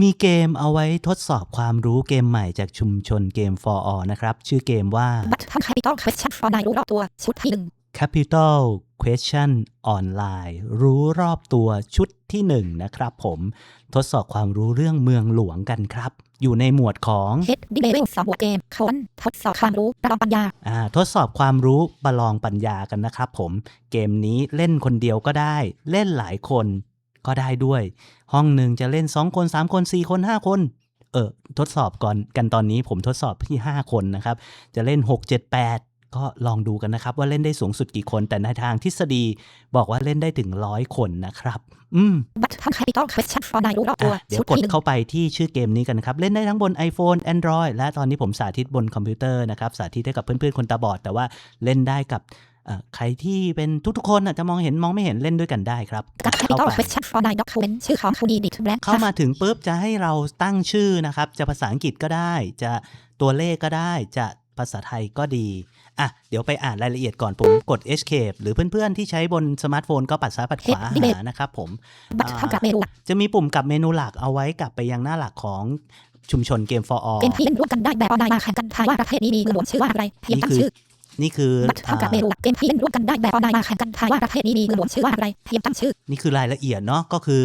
มีเกมเอาไว้ทดสอบความรู้เกมใหม่จากชุมชนเกม for all นะครับ ชื่อเกมว่า บัตรทำ Capital Question for นายรู้รอบตัวชุดที่หนึ่ง Capital Question Online รู้รอบตัวชุดที่หนึ่งนะครับผม ทดสอบความรู้เรื่องเมืองหลวงกันครับ อยู่ในหมวดของ Head d e l e v e l สองบวกเกมคนทดสอบความรู้ระดมปัญญาอาทดสอบความรู้ประลองปัญญากันนะครับผม เกมนี้เล่นคนเดียวก็ได้ เล่นหลายคน ก็ได้ด้วย ห้องหนึ่งจะเล่น 2 คน 3 คน 4 คน 5 คนเออทดสอบก่อนกันตอนนี้ผมทดสอบที่ 5 คนนะครับ จะเล่น 6 7 8ก็ลองดูกันนะครับว่าเล่นได้สูงสุดกี่คน แต่ในทางทฤษฎีบอกว่าเล่นได้ถึงร้อยคนนะครับ อืมบัตรทำ Capital Question for นายรู้รอบตัวอะเดี๋ยชุวดกดที่หนึ่งเข้าไปที่ชื่อเกมนี้กันนะครับ เล่นได้ทั้งบน iPhone Android และตอนนี้ผมสาธิตบนคอมพิวเตอร์นะครับ สาธิตให้กับเพื่อนๆ คนตาบอด แต่ว่าเล่นได้กับเอ่อ ใครที่เป็นทุกๆคนอาจจะมองเห็นมองไม่เห็นเล่นด้วยกันได้ครับกับเข้า Capital ไป Question for นาย Document ชื่อของคุณดีดิทแบล็คเข้ามาถึงปุ๊บจะให้เราตั้งชื่อนะครับ จะภาษาอังกฤษก็ได้ จะตัวเลขก็ได้ จะภาษาไทยก็ดี อะ เดี๋ยวไปอ่านรายละเอียดก่อนผมกด escape หรือเพื่อนๆ ที่ใช้บนสมาร์ทโฟนก็ปัดซ้ายปัดขวาหานะครับผมบัตรทำกับเมนูจะมีปุ่มกลับเมนูหลักเอาไว้กลับไปยังหน้าหลักของชุมชนเกม for all เกมที่เล่นร่วมกันได้แบบออนไลน์มาแข่งกันทายว่าประเทศนี้มีเมืองหลวงชื่อว่าอะไรเพียงนี่ตั้งคือชื่อ นี่คือบัตรทำกับเมนูเกมที่เล่นร่วมกันได้แบบออนไลน์มาแข่งกันทายว่าประเทศนี้มีเมืองหลวงชื่อว่าอะไรเพียงตั้งชื่อ นี่คือรายละเอียดเนาะก็คือ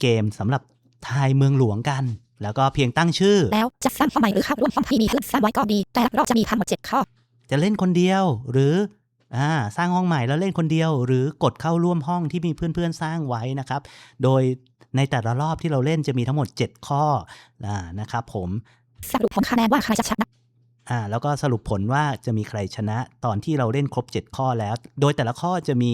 เกมสำหรับทายเมืองหลวงกัน แล้วก็เพียงตั้งชื่อ แล้วจะสร้างห้องใหม่หรือเข้าร่วมห้องที่มีขึ้นสร้างไว้ก็ดี แต่ละรอบจะมีทั้งหมดเจ็ดข้อ จะเล่นคนเดียวหรืออ่าสร้างห้องใหม่แล้วเล่นคนเดียว หรือกดเข้าร่วมห้องที่มีเพื่อนๆสร้างไว้นะครับ โดยในแต่ละรอบที่เราเล่นจะมีทั้งหมด 7 ข้ออ่านะครับผมสรุปผลคะแนนว่าใครจะชนะ อ่าแล้วก็สรุปผลว่าจะมีใครชนะตอนที่เราเล่นครบ 7 ข้อแล้ว โดยแต่ละข้อจะมี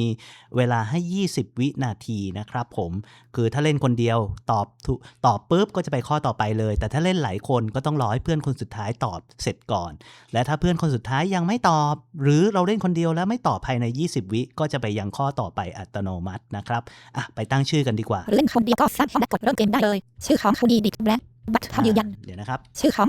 เวลาให้ 20 วินาทีนะครับผมคือถ้าเล่นคนเดียวตอบถูกตอบปุ๊บก็จะไปข้อต่อไปเลย แต่ถ้าเล่นหลายคนก็ต้องรอให้เพื่อนคนสุดท้ายตอบเสร็จก่อน และถ้าเพื่อนคนสุดท้ายยังไม่ตอบ หรือเราเล่นคนเดียวแล้วไม่ตอบภายใน 20 วิก็จะไปยังข้อต่อไปอัตโนมัตินะครับอะไปตั้งชื่อกันดีกว่าหรือเล่นคนเดียวก็สร้างห้องและกดเริ่มเกมได้เลย ชื่อของคุณดีดิทแบล็คบัตรทำยืนยันเดี๋ยวนะครับ ชื่อของ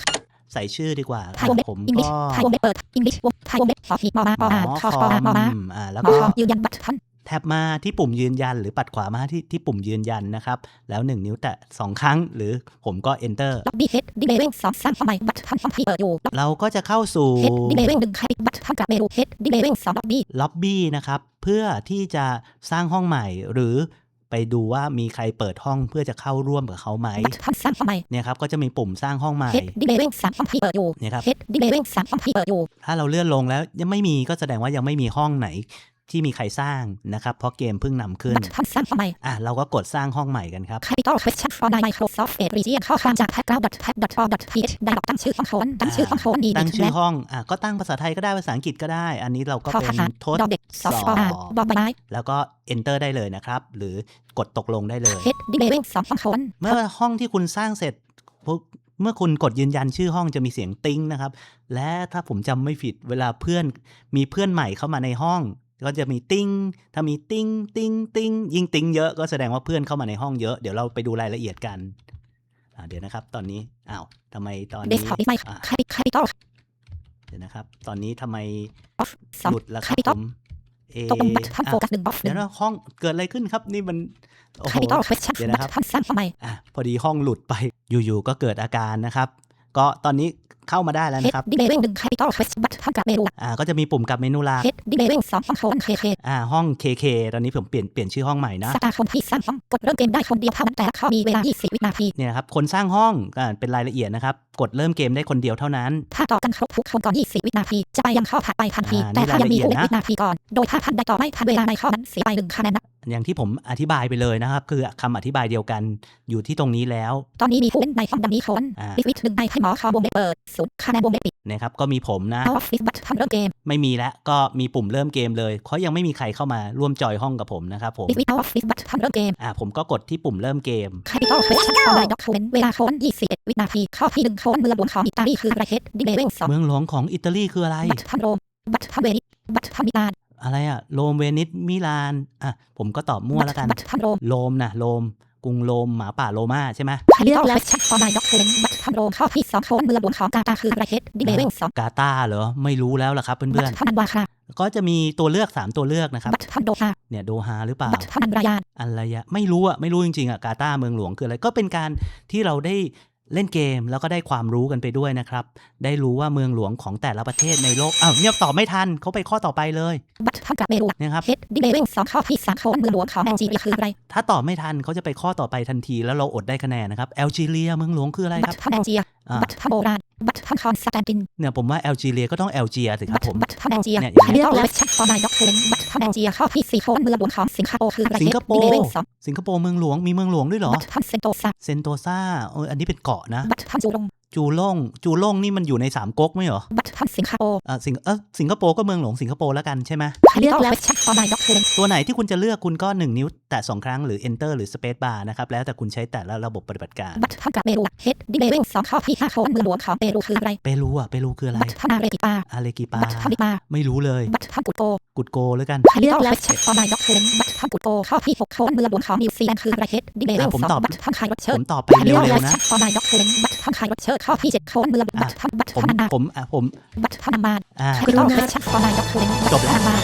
ใส่ชื่อดีกว่าไทยวงเล็บผมอังกฤษก็ไทยวงเล็บเปิดอังกฤษวงไทยวงเล็บขอขีดมอมาปออ่านคอปออามอมาอ่าแล้วมอก็คอยืนยันบัตรทันแท็บมาที่ปุ่มยืนยันหรือปัดขวามาที่ที่ปุ่มยืนยันนะครับ แล้ว 1 นิ้วแตะ2ครั้ง หรือผมก็ enter ล็อบบี้เฮดดีเลเวลสองสร้างห้องใหม่บัตรทันห้องที่เปิดอยู่เราก็จะเข้าสู่เฮดดีเลเวลหนึ่งใครบัตรทันกับเมนูเฮดดีเลเวลสองล็อบบี้ล็อบบี้นะครับ เพื่อที่จะสร้างห้องใหม่หรือ ไปดูว่ามีใครเปิดห้องเพื่อจะเข้าร่วมกับเขาไหมบัตรทันสร้างห้องใหม่เนี่ยครับก็จะมีปุ่มสร้างห้องใหม่เฮดดีเลเวลสามห้องที่เปิดอยู่เนี่ยครับเฮดดีเลเวลสามห้องที่เปิดอยู่ถ้าเราเลื่อนลงแล้วยังไม่มีก็แสดงว่ายังไม่มีห้องไหน ที่มีใครสร้างนะครับเพราะเกมเพิ่งนำขึ้นบัตรทันสร้างห้องใหม่อะเราก็กดสร้างห้องใหม่กันครับ Capital Question for 9 Microsoft Edge Region ข้อความจาก background.tab.or.th ได้บอกตั้งชื่อของโคนตั้งชื่อของโคนดีตั้งดิชื่แบอห้องอะก็ตั้งภาษาไทยก็ได้ภาษาอังกฤษก็ได้ อันนี้เราก็ข้อเป็นทหารทดดอเด็กซอฟสต์อบบอใบไม้แล้วก็ enter ได้เลยนะครับ หรือกดตกลงได้เลยเฮดดีเลเวลสองของโคนเมื่อห้องที่คุณสร้างเสร็จพวกเมื่อคุณกดยืนยันชื่อห้องจะมีเสียงติ้งนะครับ และถ้าผมจำไม่ผิดเวลาเพื่อนมีเพื่อนใหม่เข้ามาในห้อง ก็จะมีติ้งถ้ามีติ้งติ้งติ้งยิ่งติ้งเยอะก็แสดงว่าเพื่อนเข้ามาในห้องเยอะเดี๋ยวเราไปดูรายละเอียดกันอ่าเดี๋ยวนะครับ ตอนนี้อ้าวทำไมตอนเดนี้สก์ท็อปดิสไมอะคาปิตอลเดี๋ยวนะครับ ตอนนี้ทำไมออฟสองหลุดแล้วครับ Capital ผมเอตกลงบัตรทันโฟอะกัสหนึ่งบอฟหเดี๋นึ่ยวงนะห้องเกิดอะไรขึ้นครับนี่มันโอ้โห Capital Question เดี๋ยวบันะตครับรทันสร้างห้องใหม่อะพอดีห้องหลุดไปอยู่ๆก็เกิดอาการนะครับ ก็ตอนนี้เข้ามาได้แล้วเฮดนะครับดีเลเวลหนึ่ง Capital Question บัตรทันกับเมนูอ่าก็จะมีปุ่มกลับเมนูหลักเฮดดีเลเวลสองของโคนเคเคอ่าห้อง KK ตอนนี้ผมเปลี่ยนเปลี่ยนชื่อห้องใหม่นะสตาร์คนที่สร้างห้องกดเริ่มเกมได้คนเดียวเท่านั้นแต่ละข้อมีเวลา 20 วินาทีเนี่ยนะครับคนสร้างห้องอ่าเป็นรายละเอียดนะครับกดเริ่มเกมได้คนเดียวเท่านั้น ถ้าต่อกันครบทุกคนก่อน 20 วินาทีจะไปยังข้อถัดไปทันทีอ่าแต่ถ้ายังมีนี่ผู้รายละเอียดนะเล่นวินาทีก่อนโดยถ้าท่านใดต่อไม่ทันเวลาในข้อนั้นเสียไปหนึ่งคะแนนนะ อย่างที่ผมอธิบายไปเลยนะครับ คือคำอธิบายเดียวกันอยู่ที่ตรงนี้แล้ว ตอนนี้มีผู้เล่นในห้องดังนี้คนอ่าลิวิทหนึ่งในให้หมอคอวงเล็บเปิดศูนย์คะแนนวงเล็บปิดนะครับก็มีผมนะเอาออฟฟิศบัตรทันเริ่มเกมไม่มีแล้วก็มีปุ่มเริ่มเกมเลยเพราะยังไม่มีใครเข้ามาร่วมจอยห้องกับผมนะครับผมลิวิทเอาออฟฟิศบัตรทันเริ่มเกมอ่าผมก็กดที่ปุ่มเริ่มเกม Capital Question ออนไลน์ด็อกเ e นเวลาโคน21วินาทีข้อที่หนึ่งโคนเมืองหลวงของอิตาลีคืออะไรเฮดดีเลเวลสองเมืองหลวงของอิตาลีคืออะไรบัตรทันโรมบัตรทันเวนิสบัตรทันมิลาน อะไรอะโรมเวนิสมิลานอะผมก็ตอบมั่วบัตแล้วรกันบัตรทันโรมโรมนะโรมกรุงโรมหมาป่าโรมาใช่ไหม Capital Question ออนไลน์ด็อกเ e นบัตรทันโรมข้อที่สองโคนเมืองหลวงของกาตาร์คืออะไรเฮดดีเลเวลสองกาตาร์เหรอไม่รู้แล้วล่ะครับบัเพื่ตอนรทันอันวาคราก็จะมีตัวเลือก 3 ตัวเลือกนะครับบัตรพันโดฮาเนี่ยโดฮาหรือเปล่าบัตรพันรายานอะไรอะไม่รู้อะไม่รู้จริงๆอะกาตาร์เมืองหลวงคืออะไรก็เป็นการที่เราได้ เล่นเกมแล้วก็ได้ความรู้กันไปด้วยนะครับ ได้รู้ว่าเมืองหลวงของแต่ละประเทศในโลกอ้าวเนี่ยตอบไม่ทันเขาไปข้อต่อไปเลยบัตรพันกับเมรูนะครับเฮดดิเลเวลสองข้อที่สามโคนเมืองหลวงของแอลจีเรียคืออะไร ถ้าตอบไม่ทันเขาจะไปข้อต่อไปทันทีแล้วเราอดได้คะแนนนะครับแอลจีเรียเมืองหลวงคืออะไรบัคตรับรพันแอลเจียอ่าบัตรพันโบราณบัตรพันคอนสแตนตินเนี่ยผมว่าแอลจีเรียก็ต้องแอลเจียสิคบัรับตรผมบัตรพันแอลเจียเนี่ยอย่างเงี้ยเรียกเลชักฟอร์นายด็อกเทนบัตร พันแอลเจียข้อที่สี่โคนเมืองหลวงของสิงคโปร์คืออะไรสิงคโปร์ดิเลเวลสองสิงคโปร์เมืองหลวงมีเมืองหลวงด้วยเหรอ บัตรพันเซนโตซาเซนโตซาเอออันนี้เป็นเกาะนะ บัตรพันจูลง จูล่งจูล่งนี่มันอยู่ในสามก๊กไหมเหรอบัตรพันสิงคโปร์อ่าสิงเออสิงคโปร์ก็เมืองหลวงสิงคโปร์แล้วกันใช่ไหมเรียกเลชักฟอร์นายด็อกเทนตัวไหนที่คุณจะเลือกคุณก็ 1 นิ้ว แตะ2ครั้งหรือ enter หรือ space bar นะครับ แล้วแต่คุณใช้แต่ละระบบปฏิบัติการบัตรพันกับเมรูเฮดดิเลเวลสองข้อที่ห้าโคนเมืองหลวงของเปรูคืออะไรเปรูอะเปรูคืออะไรบัตรพันอาเรกิปาอาเลกิปาบัตรพันลิปาไม่รู้เลยบัตรพันกุดโกกุดโกแล้วกันเรียกเลชักฟอร์นายด็อกเทนบัต รพันกุดโกข้อที่หกโคนเมืองหลวงของนิวซีแลนด์คืออะไรเฮดดิเบเวลผมสองตอบบัตรพันไครถเชิผดมตอบไปเรีเร็ยกเลวๆนะฟอร์นายด็อกเทนบัตรพันไครถเชิดข้อที่เจ็ดโคนเมืองบัตรพันบัตรผมพันาผมอะผมบัตรพันามาอ่าเรียกเชักฟอร์นายด็อกเทนบัตรพันนามา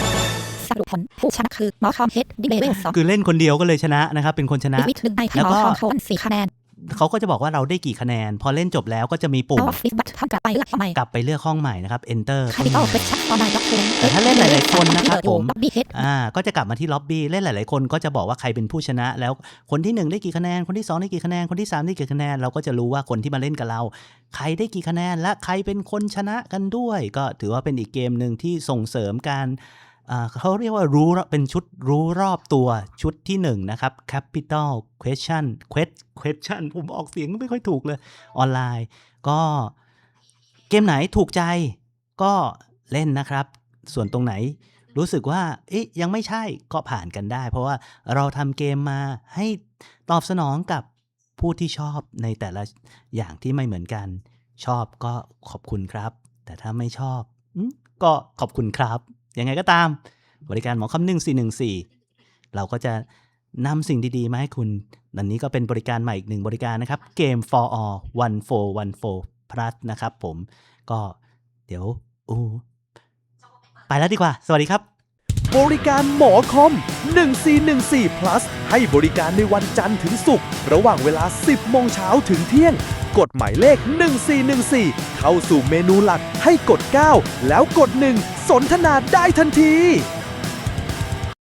สรุปผลผู้ชนะคือหมอคอมเฮดดิเบเวลสองคือเล่นคนเดียวก็เลยชนะนะครับเป็นคนชนะวิทย์หนึ่งในให้แล้วหมก็อคอมโคนสี่คะแนน เขาก็จะบอกว่าเราได้กี่คะแนน พอเล่นจบแล้วก็จะมีปุ่มเอาออฟฟิศบัตรพันกลับไปเลือกทำไมกลับไปเลือกห้องใหม่นะครับ enter คาริโอเฟชักฟอร์นายด็อกเทนแต่ถ้าเล่นหลาย ๆ คนนะครับผมบีเฮดอ่าก็จะกลับมาที่ล็อบบี้เล่นหลาย ๆ คนก็จะบอกว่าใครเป็นผู้ชนะ แล้วคนที่หนึ่งได้กี่คะแนน คนที่สองได้กี่คะแนน คนที่สามได้กี่คะแนน เราก็จะรู้ว่าคนที่มาเล่นกับเรา ใครได้กี่คะแนนและใครเป็นคนชนะกันด้วย ก็ถือว่าเป็นอีกเกมหนึ่งที่ส่งเสริมการอ่า เขาเรียกว่ารู้เป็นชุดรู้รอบตัวชุดที่หนึ่งนะครับ capital question quest question ผมออกเสียงไม่ค่อยถูกเลยออนไลน์ ก็เกมไหนถูกใจก็เล่นนะครับ ส่วนตรงไหนรู้สึกว่าเอ๊ะยังไม่ใช่ก็ผ่านกันได้ เพราะว่าเราทำเกมมาให้ตอบสนองกับผู้ที่ชอบในแต่ละอย่างที่ไม่เหมือนกัน ชอบก็ขอบคุณครับ แต่ถ้าไม่ชอบก็ขอบคุณครับ ยังไงก็ตาม บริการหมอคำหนึ่งสี่หนึ่งสี่เราก็จะนำสิ่งดีๆ มาให้คุณนันนี้ก็เป็นบริการใหม่อีกหนึ่งบริการนะครับ เกม for all one for one for plus นะครับผม ก็เดี๋ยวอู้ไปแล้วดีกว่า สวัสดีครับ บริการหมอคอม 1414 plus ให้บริการในวันจันทร์ถึงศุกร์ระหว่างเวลา 10 โมงเช้าถึงเที่ยง กดหมายเลข 1414 เข้าสู่เมนูหลักให้กด 9 แล้วกด 1 สนทนาได้ทันที